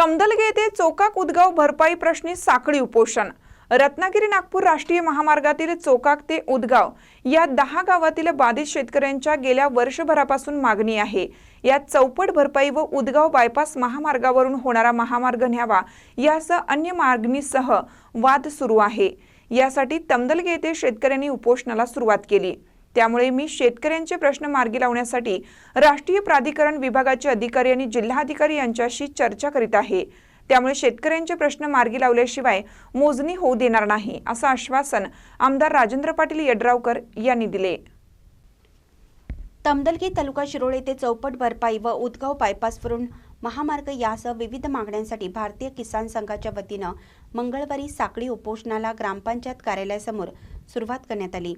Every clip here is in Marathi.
तमदलगे येथे चोकाक उदगाव भरपाई प्रश्नी साखळी उपोषण. रत्नागिरी नागपूर राष्ट्रीय महामार्गातील चोकाक ते उदगाव या दहा गावातील बाधित शेतकऱ्यांच्या गेल्या वर्षभरापासून मागणी आहे. यात चौपट भरपाई व उदगाव बायपास महामार्गावरून होणारा महामार्ग न्यावा यासह अन्य मागणीसह वाद सुरू आहे. यासाठी तमदलगे येथे शेतकऱ्यांनी उपोषणाला सुरुवात केली. त्यामुळे मी शेतकऱ्यांचे प्रश्न मार्गी लावण्यासाठी राष्ट्रीय प्राधिकरण विभागाचे अधिकारी आणि जिल्हाधिकारी यांच्याशी चर्चा करीत आहे. त्यामुळे शेतकऱ्यांचे प्रश्न मार्गी लावल्याशिवाय मोजणी होऊ देणार नाही असं आश्वासन आमदार राजेंद्र पाटील यड्रावकर यांनी दिले. तमदलगी तालुका शिरोळे ते चौपट भरपाई व उदगाव बायपासवरून महामार्ग यासह विविध मागण्यांसाठी भारतीय किसान संघाच्या वतीनं मंगळवारी साखळी उपोषणाला ग्रामपंचायत कार्यालयासमोर सुरुवात करण्यात आली.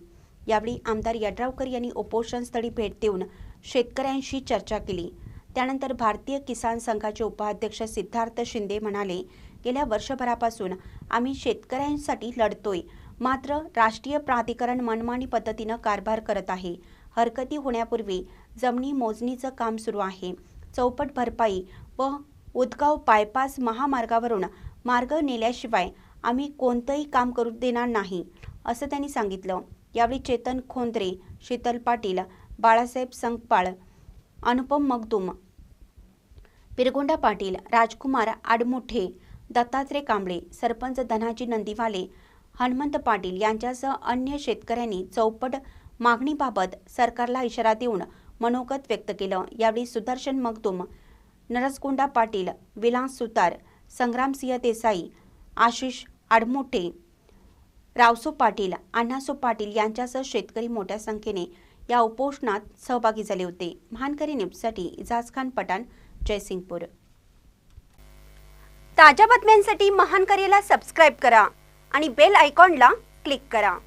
यावेळी आमदार यड्रावकर यांनी उपोषणस्थळी भेट देऊन शेतकऱ्यांशी चर्चा केली. त्यानंतर भारतीय किसान संघाचे उपाध्यक्ष सिद्धार्थ शिंदे म्हणाले गेल्या वर्षभरापासून आम्ही शेतकऱ्यांसाठी लढतोय. मात्र राष्ट्रीय प्राधिकरण मनमानी पद्धतीनं कारभार करत आहे. हरकती होण्यापूर्वी जमिनी मोजणीचं काम सुरू आहे. चौपट भरपाई व उदगाव बायपास महामार्गावरून मार्ग नेल्याशिवाय आम्ही कोणतंही काम करू देणार नाही असं त्यांनी सांगितलं. यावेळी चेतन खोंद्रे शीतल पाटील बाळासाहेब संकपाळ अनुपम मगदूम पिरगोंडा पाटील राजकुमार आडमुठे दत्तात्रय कांबळे सरपंच धनाजी नंदीवाले हनुमंत पाटील यांच्यासह अन्य शेतकऱ्यांनी चौपट मागणीबाबत सरकारला इशारा देऊन मनोगत व्यक्त केलं. यावेळी सुदर्शन मगदूम नरसकोंडा पाटील विलास सुतार संग्रामसिंह देसाई आशिष आडमुठे रावसो पाटील अण्णासो पाटील यांच्यासह शेतकरी मोठ्या संख्येने या उपोषणात सहभागी झाले होते. महानकरी न्यूजसाठी इजाज खान पठाण जयसिंगपूर. ताज्या बातम्यांसाठी महानकरीला सबस्क्राईब करा आणि बेल आयकॉनला क्लिक करा.